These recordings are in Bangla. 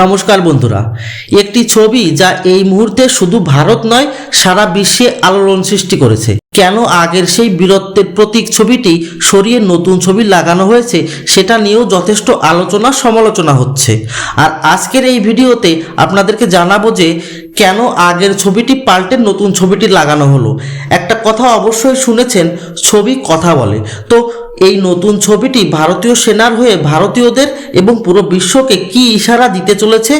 নমস্কার বন্ধুরা। একটি ছবি যা এই মুহূর্তে শুধু ভারত নয়, সারা বিশ্বে আলোড়ন সৃষ্টি করেছে। কেন আগের সেই বীরত্বের প্রতীক ছবিটি সরিয়ে নতুন ছবি লাগানো হয়েছে, সেটা নিয়েও যথেষ্ট আলোচনা সমালোচনা হচ্ছে। আর আজকের এই ভিডিওতে আপনাদেরকে জানাব যে, কেন আগের ছবিটি পাল্টে নতুন ছবিটি লাগানো হলো? একটা কথা অবশ্যই শুনেছেন, ছবি কথা বলে। তো এই নতুন ছবিটি ভারতীয় সেনার হয়ে ভারতীয়দের এবং পুরো বিশ্বকে কি ইশারা দিতে চলেছে?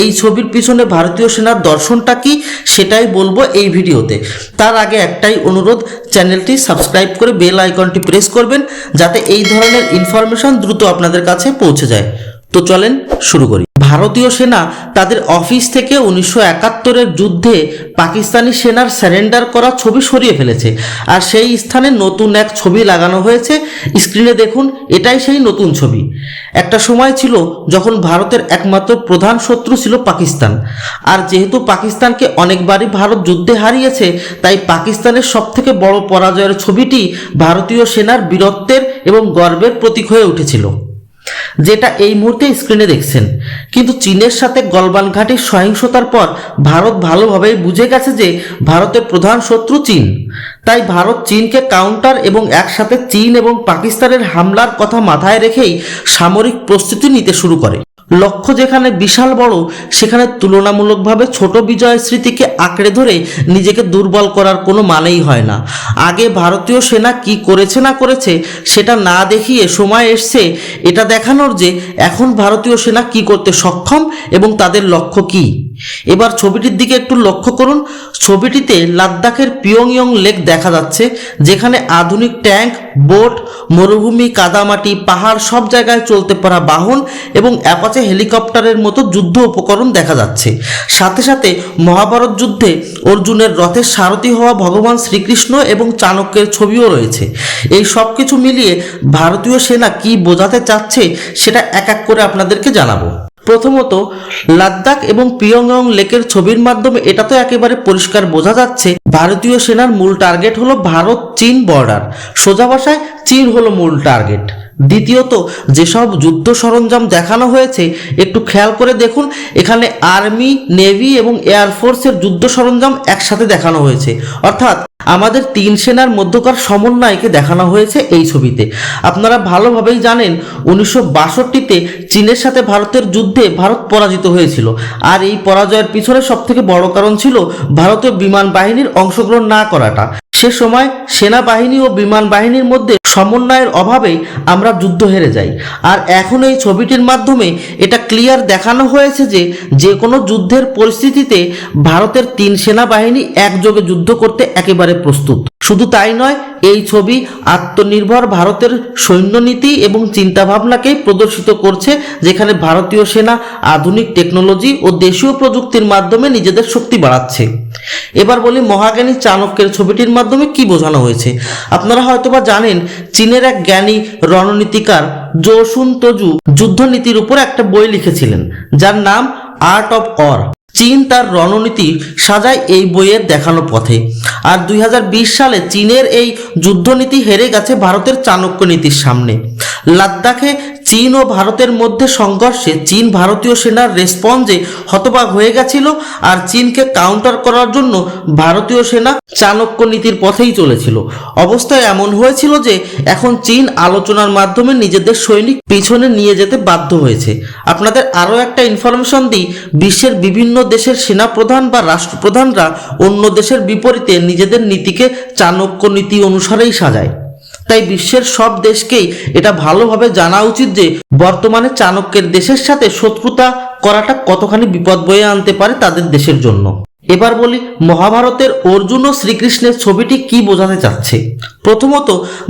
এই ছবির পিছনে ভারতীয় সেনার দর্শনটা কি? সেটাই বলব এই ভিডিওতে। তার আগে একটাই অনুরোধ, চ্যানেলটি সাবস্ক্রাইব করে বেল আইকনটি প্রেস করবেন, যাতে এই ধরনের ইনফরমেশন দ্রুত আপনাদের কাছে পৌঁছে যায়। তো চলেন শুরু করি। ভারতীয় সেনা তাদের অফিস থেকে উনিশশো একাত্তরের যুদ্ধে পাকিস্তানি সেনার স্যারেন্ডার করা ছবি সরিয়ে ফেলেছে। আর সেই স্থানে নতুন এক ছবি লাগানো হয়েছে। স্ক্রিনে দেখুন, এটাই সেই নতুন ছবি। একটা সময় ছিল যখন ভারতের একমাত্র প্রধান শত্রু ছিল পাকিস্তান। আর যেহেতু পাকিস্তানকে অনেকবারই ভারত যুদ্ধে হারিয়েছে, তাই পাকিস্তানের সবথেকে বড় পরাজয়ের ছবিটি ভারতীয় সেনার বীরত্বের এবং গর্বের প্রতীক হয়ে উঠেছিল। যেটা এই মুহূর্তে স্ক্রিনে দেখছেন। কিন্তু চীনের সাথে গলবান ঘাটির সহিংসতার পর ভারত ভালোভাবেই বুঝে গেছে যে ভারতের প্রধান শত্রু চীন। তাই ভারত চীনকে কাউন্টার এবং একসাথে চীন এবং পাকিস্তানের হামলার কথা মাথায় রেখেই সামরিক প্রস্তুতি নিতে শুরু করে। লক্ষ্য যেখানে বিশাল বড়, সেখানে তুলনামূলকভাবে ছোট বিজয়ের স্মৃতিকে আঁকড়ে ধরে নিজেকে দুর্বল করার কোনো মানেই হয় না। আগে ভারতীয় সেনা কি করেছে না করেছে, সেটা না দেখিয়ে সময় এসছে, এটা দেখানোর যে এখন ভারতীয় সেনা কি করতে সক্ষম এবং তাদের লক্ষ্য কি। এবার ছবিটির দিকে একটু লক্ষ্য করুন। ছবিটিতে লাদ্দাখের পিয়ংইয়ং লেক দেখা যাচ্ছে, যেখানে আধুনিক ট্যাঙ্ক, বোট, মরুভূমি, কাদামাটি, পাহাড় সব জায়গায় চলতে পারা বাহন এবং অ্যাপাচে হেলিকপ্টারের মতো যুদ্ধ উপকরণ দেখা যাচ্ছে। সাথে সাথে মহাভারত যুদ্ধে অর্জুনের রথের সারথি হওয়া ভগবান শ্রীকৃষ্ণ এবং চাণক্যের ছবিও রয়েছে। এই সব কিছু মিলিয়ে ভারতীয় সেনা কি বোঝাতে চাচ্ছে, সেটা এক এক করে আপনাদেরকে জানাব। প্রথমত লাদ্দাখ এবং পিয়ংয়ং লেকের ছবির মাধ্যমে এটা তো একেবারে পরিষ্কার বোঝা যাচ্ছে, ভারতীয় সেনার মূল টার্গেট হলো ভারত চীন বর্ডার, সোজা ভাষায় চীন হলো মূল টার্গেট। দ্বিতীয়ত, যেসব যুদ্ধ সরঞ্জাম দেখানো হয়েছে, একটু খেয়াল করে দেখুন, এখানে আর্মি, নেভি এবং এয়ারফোর্সের যুদ্ধ সরঞ্জাম একসাথে দেখানো হয়েছে। অর্থাৎ, আমাদের তিন সেনার মধ্যকার সমন্বয়কে দেখানো হয়েছে এই ছবিতে। আপনারা ভালোভাবেই জানেন, উনিশশো বাষট্টিতে চীনের সাথে ভারতের যুদ্ধে ভারত পরাজিত হয়েছিল। আর এই পরাজয়ের পিছনে সবথেকে বড় কারণ ছিল ভারতীয় বিমান বাহিনীর অংশগ্রহণ না করাটা। সে সময় সেনাবাহিনী ও বিমান বাহিনীর মধ্যে সমন্বয়ের অভাবেই আমরা যুদ্ধ হেরে যাই। আর এখন এই ছবিটির মাধ্যমে এটা ক্লিয়ার দেখানো হয়েছে যে যে কোনো যুদ্ধের পরিস্থিতিতে ভারতের তিন সেনাবাহিনী একযোগে যুদ্ধ করতে একেবারে প্রস্তুত। শুধু তাই নয়, এই ছবি আত্মনির্ভর ভারতের সৈন্যনীতি এবং চিন্তাভাবনাকেই প্রদর্শিত করছে, যেখানে ভারতীয় সেনা, আধুনিক টেকনোলজি ও দেশীয় প্রযুক্তির মাধ্যমে নিজেদের শক্তি বাড়াচ্ছে। এবার বলি মহাজ্ঞানী চাণক্যের ছবিটির মাধ্যমে কি বোঝানো হয়েছে। আপনারা হয়তোবা জানেন, চীনের এক জ্ঞানী রণনীতিকার জোসুন তজু যুদ্ধনীতির উপর একটা বই লিখেছিলেন, যার নাম আর্ট অফ অর চীন তার রণনীতি সাজায় এই বইয়ের দেখানো পথে। আর দুই হাজার বিশ সালে চীনের এই যুদ্ধনীতি হেরে গেছে ভারতের চাণক্য নীতির সামনে। লাদ্দাখে চীন ও ভারতের মধ্যে সংঘর্ষে চীন ভারতীয় সেনার রেসপন্সে হতবাক হয়ে গেছিল আর চীনকে কাউন্টার করার জন্য ভারতীয় সেনা চাণক্য নীতির পথেই চলেছিল। অবস্থা এমন হয়েছিল যে এখন চীন আলোচনার মাধ্যমে নিজেদের সৈনিক পিছনে নিয়ে যেতে বাধ্য হয়েছে। আপনাদের আরও একটা ইনফরমেশন দিই, বিশ্বের বিভিন্ন দেশের সেনাপ্রধান বা রাষ্ট্রপ্রধানরা অন্য দেশের বিপরীতে নিজেদের নীতিকে চাণক্য নীতি অনুসারেই সাজায়। তাই বিশ্বের সব দেশকেই এটা ভালোভাবে জানা উচিত যে বর্তমানে চাণক্যের দেশের সাথে শত্রুতা করাটা কতখানি বিপদ বয়ে আনতে পারে তাদের দেশের জন্য। এবার বলি, মহাভারতের অর্জুন ও শ্রীকৃষ্ণের ছবিটি কি বোঝাতে চাচ্ছে? প্রথমত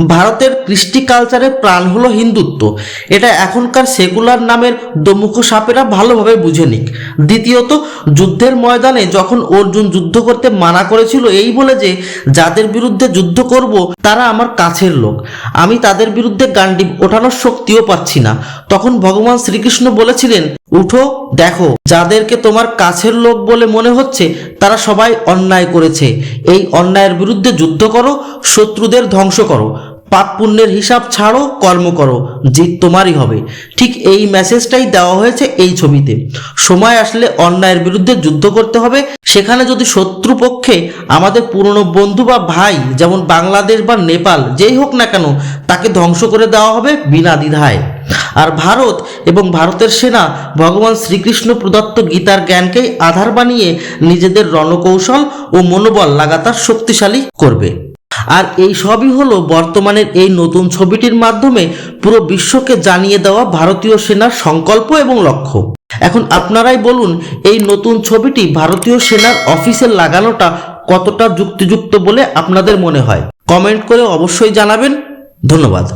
ভারতের কৃষ্টি কালচারের প্রাণ হলো হিন্দুত্ব। এটা এখনকার সেকুলার নামের দমুখ সাপেরা ভালোভাবে বুঝে নিক। দ্বিতীয়ত, যুদ্ধের ময়দানে যখন অর্জুন যুদ্ধ করতে মানা করেছিল এই বলে যে, যাদের বিরুদ্ধে যুদ্ধ করব, তারা আমার কাছের লোক। আমি তাদের বিরুদ্ধে গান্ডি ওঠানোর শক্তিও পাচ্ছি না। তখন ভগবান শ্রীকৃষ্ণ বলেছিলেন, উঠো, দেখো, যাদেরকে তোমার কাছের লোক বলে মনে হচ্ছে তারা সবাই অন্যায় করেছে। এই অন্যায়ের বিরুদ্ধে যুদ্ধ করো, শত্রুদের ধ্বংস করো। পাপ পুণ্যের হিসাব ছাড়ো, কর্ম করো। জিত তোমারই হবে। ঠিক এই মেসেজটাই দেওয়া হয়েছে এই ছবিতে। সময় আসলে অন্যায়ের বিরুদ্ধে যুদ্ধ করতে হবে। সেখানে যদি শত্রু পক্ষে আমাদের পুরনো বন্ধু বা ভাই, যেমন বাংলাদেশ বা নেপাল, যেই হোক না কেন, তাকে ধ্বংস করে দেওয়া হবে বিনা দ্বিধায়। আর ভারত এবং ভারতের সেনা ভগবান শ্রীকৃষ্ণ প্রদত্ত গীতার জ্ঞানকেই আধার বানিয়ে নিজেদের রণকৌশল ও মনোবল লাগাতার শক্তিশালী করবে। আর এই সবই হলো বর্তমানের এই নতুন ছবিটির মাধ্যমে পুরো বিশ্বকে জানিয়ে দেওয়া ভারতীয় সেনার সংকল্প এবং লক্ষ্য। এখন আপনারাই বলুন, এই নতুন ছবিটি ভারতীয় সেনার অফিসে লাগানোটা কতটা যুক্তিযুক্ত বলে আপনাদের মনে হয়? কমেন্ট করে অবশ্যই জানাবেন। ধন্যবাদ।